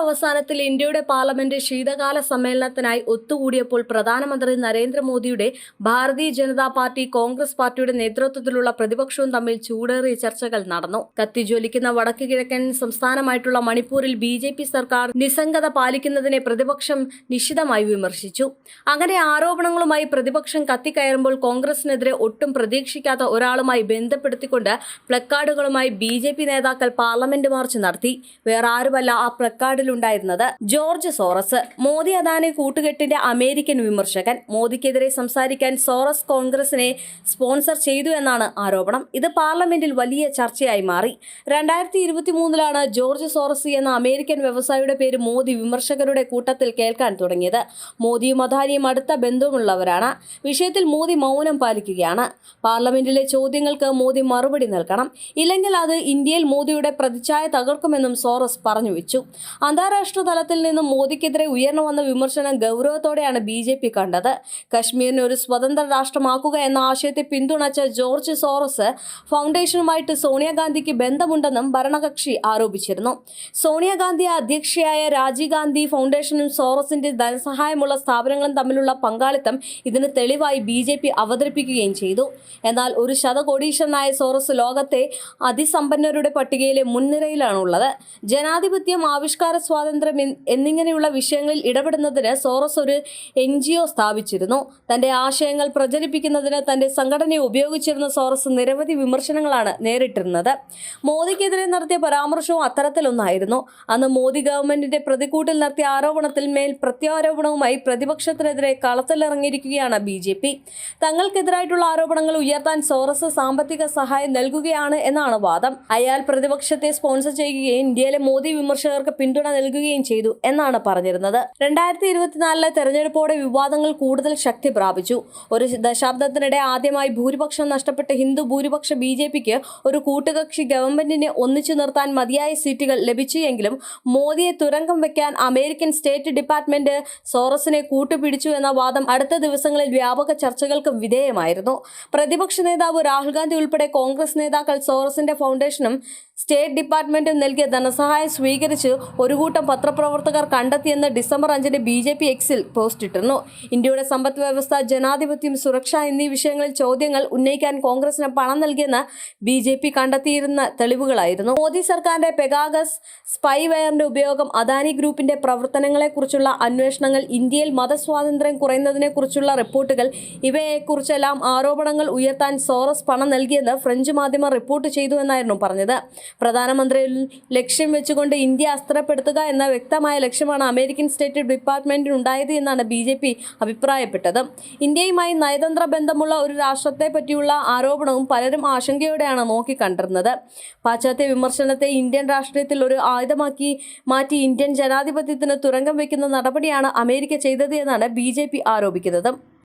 അവസാനത്തിൽ ഇന്ത്യയുടെ പാർലമെന്റ് ശീതകാല സമ്മേളനത്തിനായി ഒത്തുകൂടിയപ്പോൾ പ്രധാനമന്ത്രി നരേന്ദ്രമോദിയുടെ ഭാരതീയ ജനതാ പാർട്ടി കോൺഗ്രസ് പാർട്ടിയുടെ നേതൃത്വത്തിലുള്ള പ്രതിപക്ഷവും തമ്മിൽ ചൂടേറിയ ചർച്ചകൾ നടന്നു. കത്തിജ്വലിക്കുന്ന വടക്ക് കിഴക്കൻ സംസ്ഥാനമായിട്ടുള്ള മണിപ്പൂരിൽ ബി ജെ പി സർക്കാർ നിസ്സംഗത പാലിക്കുന്നതിനെ പ്രതിപക്ഷം നിശിതമായി വിമർശിച്ചു. അങ്ങനെ ആരോപണങ്ങളുമായി പ്രതിപക്ഷം കത്തിക്കയറുമ്പോൾ കോൺഗ്രസിനെതിരെ ഒട്ടും പ്രതീക്ഷിക്കാത്ത ഒരാളുമായി ബന്ധപ്പെടുത്തിക്കൊണ്ട് പ്ലക്കാർഡുകളുമായി ബി നേതാക്കൾ പാർലമെന്റ് മാർച്ച് നടത്തി. വേറെ ആരുമല്ല ആ പ്ലക്കാർഡിലുണ്ടായിരുന്നത് ജോർജ് സോറസ്. മോദി അദാനി കൂട്ടുകെട്ടിന്റെ അമേരിക്കൻ വിമർശകൻ. മോദിക്കെതിരെ സംസാരിക്കാൻ സോറസ് കോൺഗ്രസിനെ സ്പോൺസർ ചെയ്തു എന്നാണ് ആരോപണം. ഇത് പാർലമെന്റിൽ വലിയ ചർച്ചയായി മാറി. രണ്ടായിരത്തി ഇരുപത്തി മൂന്നിലാണ് ജോർജ് സോറസ് എന്ന അമേരിക്കൻ വ്യവസായിയുടെ പേര് മോദി വിമർശകരുടെ കൂട്ടത്തിൽ കേൾക്കാൻ തുടങ്ങിയത്. മോദിയും അദാനിയും അടുത്ത ബന്ധമുള്ളവരാണ്. വിഷയത്തിൽ മോദി മൗനം പാലിക്കുകയാണ്. പാർലമെന്റിലെ ചോദ്യങ്ങൾക്ക് മോദി മറുപടി നൽകണം. ഇല്ലെങ്കിൽ അത് ഇന്ത്യയിൽ മോദിയുടെ പ്രതിച്ഛായ തകർക്കുമെന്നും സോറസ് പറഞ്ഞു വെച്ചു. അന്താരാഷ്ട്ര തലത്തിൽ നിന്നും മോദിക്കെതിരെ ഉയർന്നു വന്ന വിമർശനം ഗൗരവത്തോടെയാണ് ബി ജെ പി കണ്ടത്. കശ്മീരിനെ ഒരു സ്വതന്ത്ര രാഷ്ട്രമാക്കുക എന്ന ആശയത്തെ പിന്തുണച്ച ജോർജ് സോറസ് ഫൗണ്ടേഷനുമായിട്ട് സോണിയാഗാന്ധിക്ക് ബന്ധമുണ്ടെന്നും ഭരണകക്ഷി ആരോപിച്ചിരുന്നു. സോണിയാഗാന്ധി അധ്യക്ഷയായ രാജീവ് ഗാന്ധി ഫൗണ്ടേഷനും സോറസിന്റെ ധനസഹായമുള്ള സ്ഥാപനങ്ങളും തമ്മിലുള്ള പങ്കാളിത്തം ഇതിന് തെളിവായി ബി ജെ പി അവതരിപ്പിക്കുകയും ചെയ്തു. എന്നാൽ ഒരു ശതകോടീശ്വരനായ സോറസ് ലോകത്തെ അതിസമ്പന്നരുടെ പട്ടികയിലെ മുൻനിരയിലാണുള്ളത്. ജനാധിപത്യം ആവിഷ്കാര സ്വാതന്ത്ര്യം എന്നിങ്ങനെയുള്ള വിഷയങ്ങളിൽ ഇടപെടുന്നതിന് സോറസ് ഒരു എൻ സ്ഥാപിച്ചിരുന്നു. തന്റെ ആശയങ്ങൾ പ്രചരിപ്പിക്കുന്നതിന് തന്റെ സംഘടനയെ ഉപയോഗിച്ചിരുന്ന സോറസ് നിരവധി വിമർശനങ്ങളാണ് നേരിട്ടിരുന്നത്. മോദിക്കെതിരെ നടത്തിയ പരാമർശവും അത്തരത്തിലൊന്നായിരുന്നു. അന്ന് മോദി ഗവൺമെന്റിന്റെ പ്രതിക്കൂട്ടിൽ നടത്തിയ ആരോപണത്തിൽ മേൽ പ്രത്യാരോപണവുമായി പ്രതിപക്ഷത്തിനെതിരെ കളത്തിലിറങ്ങിയിരിക്കുകയാണ് ബി ജെ പി. തങ്ങൾക്കെതിരായിട്ടുള്ള ആരോപണങ്ങൾ ഉയർത്താൻ സോറസ് സാമ്പത്തിക സഹായം നൽകുകയാണ് എന്നാണ് വാദം. അയാൾ പ്രതിപക്ഷത്തെ സ്പോൺസർ ചെയ്യുകയും ഇന്ത്യയിലെ മോദി വിമർശകർക്ക് പിന്തുണ നൽകുകയും ചെയ്തു എന്നാണ് പറഞ്ഞിരുന്നത്. രണ്ടായിരത്തി ഇരുപത്തിനാലിലെ തെരഞ്ഞെടുപ്പോടെ വിവാദങ്ങൾ കൂടുതൽ ശക്തി പ്രാപിച്ചു. ഒരു ദശാബ്ദത്തിനിടെ ആദ്യമായി ഭൂരിപക്ഷം നഷ്ടപ്പെട്ട ഹിന്ദു ഭൂരിപക്ഷ ബി ജെ പിക്ക് ഒരു കൂട്ടുകക്ഷി ഗവൺമെന്റിനെ ഒന്നിച്ചു നിർത്താൻ മതിയായ സീറ്റുകൾ ലഭിച്ചു എങ്കിലും മോദിയെ തുരങ്കം വെക്കാൻ അമേരിക്കൻ സ്റ്റേറ്റ് ഡിപ്പാർട്ട്മെന്റ് സോറസിനെ കൂട്ടുപിടിച്ചു എന്ന വാദം അടുത്ത ദിവസങ്ങളിൽ വ്യാപക ചർച്ചകൾക്ക് വിധേയമായിരുന്നു. പ്രതിപക്ഷ നേതാവ് രാഹുൽ ഗാന്ധി ഉൾപ്പെടെ കോൺഗ്രസ് നേതാക്കൾ സോറസിന്റെ ഫൗണ്ടേഷനും സ്റ്റേറ്റ് ഡിപ്പാർട്ട്മെന്റ് നൽകിയ ധനസഹായം സ്വീകരിച്ച് ഒരു കൂട്ടം പത്രപ്രവർത്തകർ കണ്ടെത്തിയെന്ന് ഡിസംബർ അഞ്ചിന് ബി ജെ പി എക്സിൽ പോസ്റ്റിട്ടിരുന്നു ഇന്ത്യയുടെ സമ്പദ് വ്യവസ്ഥ ജനാധിപത്യം സുരക്ഷ എന്നീ വിഷയങ്ങളിൽ ചോദ്യങ്ങൾ ഉന്നയിക്കാൻ കോൺഗ്രസിന് പണം നൽകിയെന്ന് ബി ജെ പി കണ്ടെത്തിയിരുന്ന തെളിവുകളായിരുന്നു. മോദി സർക്കാരിന്റെ പെഗാഗസ് സ്പൈവെയറിന്റെ ഉപയോഗം അദാനി ഗ്രൂപ്പിന്റെ പ്രവർത്തനങ്ങളെക്കുറിച്ചുള്ള അന്വേഷണങ്ങൾ ഇന്ത്യയിൽ മതസ്വാതന്ത്ര്യം കുറയുന്നതിനെക്കുറിച്ചുള്ള റിപ്പോർട്ടുകൾ ഇവയെക്കുറിച്ചെല്ലാം ആരോപണങ്ങൾ ഉയർത്താൻ സോറസ് പണം നൽകിയെന്ന് ഫ്രഞ്ച് മാധ്യമം റിപ്പോർട്ട് ചെയ്തു എന്നായിരുന്നു പറഞ്ഞത്. പ്രധാനമന്ത്രിയിൽ ലക്ഷ്യം വെച്ചുകൊണ്ട് ഇന്ത്യ അസ്ത്രപ്പെടുത്തുക എന്ന വ്യക്തമായ ലക്ഷ്യമാണ് അമേരിക്കൻ സ്റ്റേറ്റ് ഡിപ്പാർട്ട്മെന്റിനുണ്ടായത് എന്നാണ് ബി ജെ പി അഭിപ്രായപ്പെട്ടത്. ഇന്ത്യയുമായി നയതന്ത്ര ബന്ധമുള്ള ഒരു രാഷ്ട്രത്തെ പറ്റിയുള്ള ആരോപണവും പലരും ആശങ്കയോടെയാണ് നോക്കിക്കണ്ടിരുന്നത്. പാശ്ചാത്യ വിമർശനത്തെ ഇന്ത്യൻ രാഷ്ട്രീയത്തിൽ ഒരു ആയുധമാക്കി മാറ്റി ഇന്ത്യൻ ജനാധിപത്യത്തിന് തുരങ്കം വയ്ക്കുന്ന നടപടിയാണ് അമേരിക്ക ചെയ്തത് എന്നാണ് ബി ആരോപിക്കുന്നത്.